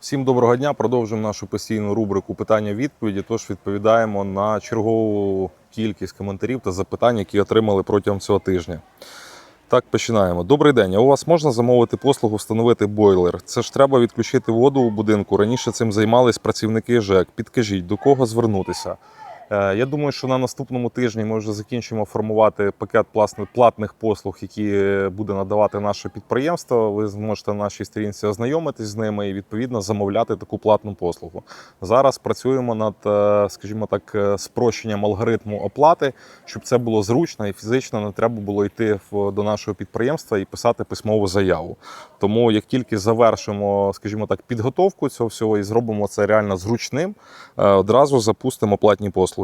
Всім доброго дня. Продовжуємо нашу постійну рубрику питання-відповіді. Тож відповідаємо на чергову кількість коментарів та запитань, які отримали протягом цього тижня. Так, починаємо. Добрий день. А у вас можна замовити послугу встановити бойлер? Це ж треба відключити воду у будинку. Раніше цим займались працівники ЖЕК. Підкажіть, до кого звернутися? Е, Я думаю, що на наступному тижні ми вже закінчимо формувати пакет платних послуг, які буде надавати наше підприємство. Ви зможете на нашій сторінці ознайомитись з ними і відповідно замовляти таку платну послугу. Зараз працюємо над, е, скажімо так, е, спрощенням алгоритму оплати, щоб це було зручно і фізично не треба було йти до нашого підприємства і писати письмову заяву. Тому як тільки завершимо, скажімо так, підготовку цього всього і зробимо це реально зручним, одразу запустимо платні послуги.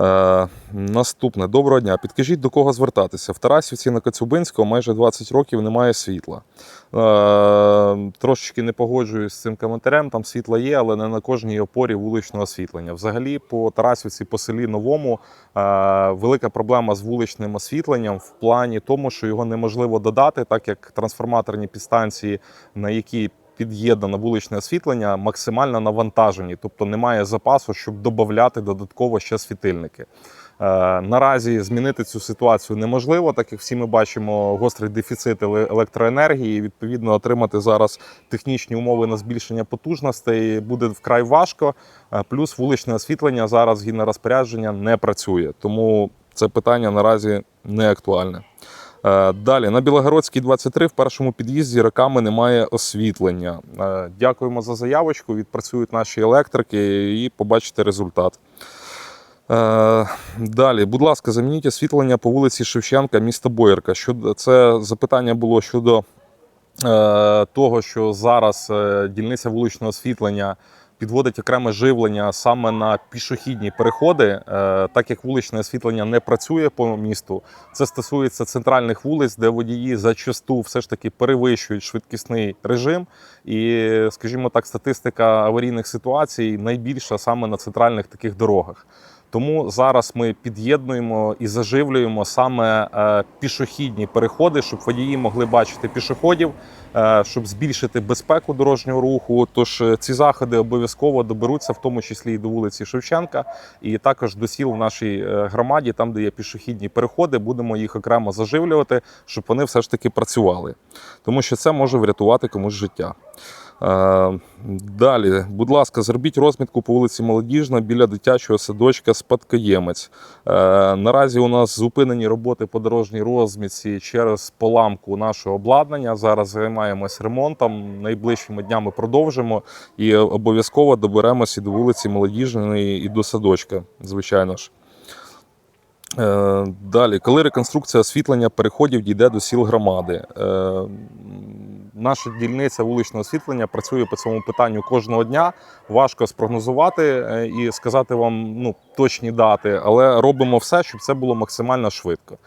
Е, наступне доброго дня. Підкажіть, до кого звертатися. В Тарасівці на Коцюбинського майже 20 років немає світла. Е, трошечки не погоджуюсь з цим коментарем. Там світло є, але не на кожній опорі вуличного освітлення. Взагалі, по Тарасівці, по селі Новому, е, велика проблема з вуличним освітленням в плані тому, що його неможливо додати, так як трансформаторні підстанції, на які під'єднано вуличне освітлення, максимально навантажені, тобто немає запасу, щоб додати додатково ще світильники. Е, Наразі змінити цю ситуацію неможливо, так як всі ми бачимо гострий дефіцит електроенергії. і, Відповідно, отримати зараз технічні умови на збільшення потужностей буде вкрай важко. Е, Плюс вуличне освітлення зараз згідно розпорядження не працює, тому це питання наразі не актуальне. Е, Далі на Білогородській 23 в першому під'їзді роками немає освітлення. Е, Дякуємо за заявочку. Відпрацюють наші електрики і побачите результат. Е, Далі, будь ласка, замініть освітлення по вулиці Шевченка, міста Боярка. Це запитання було щодо того, що зараз дільниця вуличного освітлення підводить окреме живлення саме на пішохідні переходи, е, так як вуличне освітлення не працює по місту. Це стосується центральних вулиць, де водії зачасту все ж таки перевищують швидкісний режим. І, скажімо так, статистика аварійних ситуацій найбільша саме на центральних таких дорогах. Тому зараз ми під'єднуємо і заживлюємо саме е, пішохідні переходи, щоб водії могли бачити пішоходів, е, щоб збільшити безпеку дорожнього руху. Тож е, ці заходи обов'язково доберуться, в тому числі і до вулиці Шевченка, і також до сіл в нашій громаді, там де є пішохідні переходи, будемо їх окремо заживлювати, щоб вони все ж таки працювали, тому що це може врятувати комусь життя. Е, Далі, будь ласка, зробіть розмітку по вулиці Молодіжна біля дитячого садочка Спадкоємець. Е, Наразі у нас зупинені роботи по дорожній розмітці через поламку нашого обладнання. Зараз займаємось ремонтом. Найближчими днями продовжимо і обов'язково доберемося до вулиці Молодіжної і до садочка, звичайно ж. Е, Далі, коли реконструкція освітлення переходів дійде до сіл громади. Наша дільниця вуличного освітлення працює по цьому питанню кожного дня. Важко спрогнозувати е, і сказати вам ну, точні дати, але робимо все, щоб це було максимально швидко.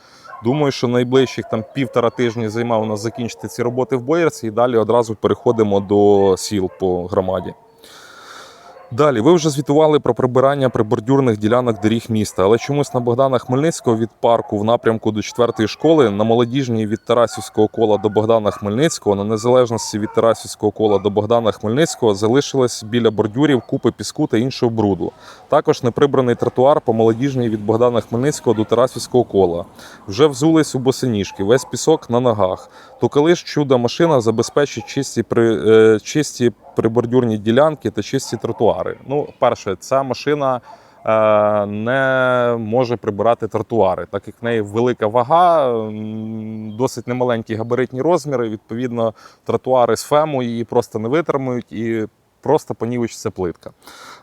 Думаю, що найближчих там півтора тижні займе у нас закінчити ці роботи в Боярці, і далі одразу переходимо до сіл по громаді. Далі, ви вже звітували про прибирання прибордюрних ділянок доріг міста, але чомусь на Богдана Хмельницького від парку в напрямку до 4-ї школи, на молодіжній від Тарасівського кола до Богдана Хмельницького, на незалежності від Тарасівського кола до Богдана Хмельницького залишилось біля бордюрів купи піску та іншого бруду. Також неприбраний тротуар по молодіжній від Богдана Хмельницького до Тарасівського кола. Вже взулись у босоніжки, весь пісок на ногах. То коли ж чудо машина забезпечить чисті, при, е, чисті прибордюрні ділянки та чисті тротуари. Ну, перше, ця машина е, не може прибирати тротуари, так як в неї велика вага, досить немаленькі габаритні розміри. Відповідно, тротуари з фему її просто не витримують і просто понівечиться плитка.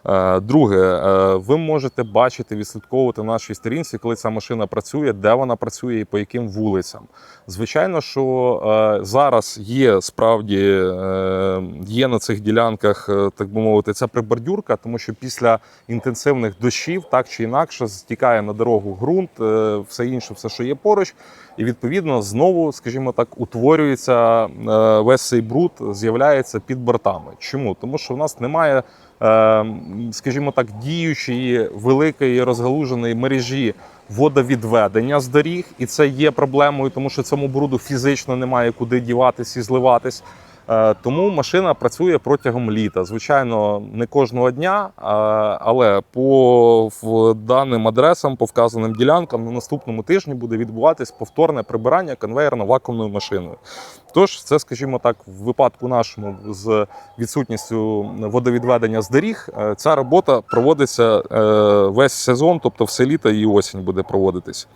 Е, Друге, е, ви можете бачити, відслідковувати на нашій сторінці, коли ця машина працює, де вона працює і по яким вулицям. Звичайно, що е, зараз є справді є на цих ділянках, так би мовити, ця прибордюрка, тому що після інтенсивних дощів так чи інакше стікає на дорогу ґрунт, все інше, все, що є поруч, і відповідно знову, скажімо так, утворюється весь цей бруд, з'являється під бортами. Чому? Тому що в нас немає. Е, Скажімо так, діючої великої розгалуженої мережі водовідведення з доріг, і це є проблемою, тому що цьому бруду фізично немає куди діватись і зливатись. Е, Тому машина працює протягом літа. Звичайно, не кожного дня, але по даним адресам, по вказаним ділянкам, на наступному тижні буде відбуватись повторне прибирання конвейерно-вакуумною машиною. Тож, це, скажімо так, в випадку нашому з відсутністю водовідведення з доріг, е, ця робота проводиться е, весь сезон, тобто все літо і осінь буде проводитись.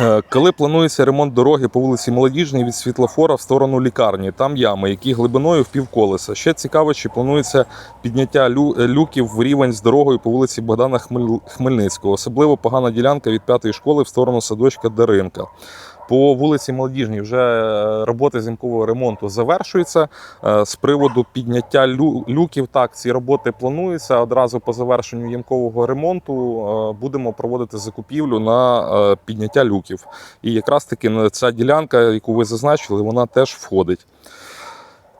Е, Коли планується ремонт дороги по вулиці Молодіжній від світлофора в сторону лікарні, там ями, які глибиною в півколеса. Ще цікаво, чи планується підняття е, люків в рівень з дорогою по вулиці Богдана Хмель- Хмельницького. Особливо погана ділянка від п'ятої школи в сторону садочка Даринка. По вулиці Молодіжній вже е, роботи зімкового ремонту завершуються. Е, З приводу підняття люків, так, ці роботи плануються. Одразу по завершенню ямкового ремонту е, будемо проводити закупівлю на підняття люків. І якраз таки ця ділянка, яку ви зазначили, вона теж входить.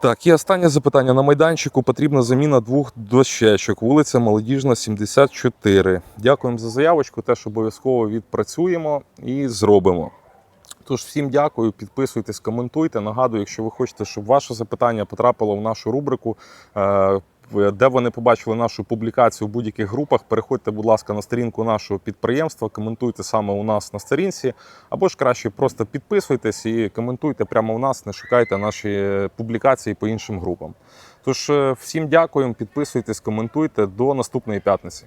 Так, і останнє запитання. На майданчику потрібна заміна двох дощечок. Вулиця Молодіжна, 74. Дякуємо за заявочку. Теж обов'язково відпрацюємо і зробимо. Тож всім дякую, підписуйтесь, коментуйте. Нагадую, якщо ви хочете, щоб ваше запитання потрапило в нашу рубрику. е, Де ви не побачили нашу публікацію в будь-яких групах, переходьте, будь ласка, на сторінку нашого підприємства, коментуйте саме у нас на сторінці, або ж краще просто підписуйтесь і коментуйте прямо у нас, не шукайте наші публікації по іншим групам. Тож е, всім дякуємо, підписуйтесь, коментуйте. До наступної п'ятниці.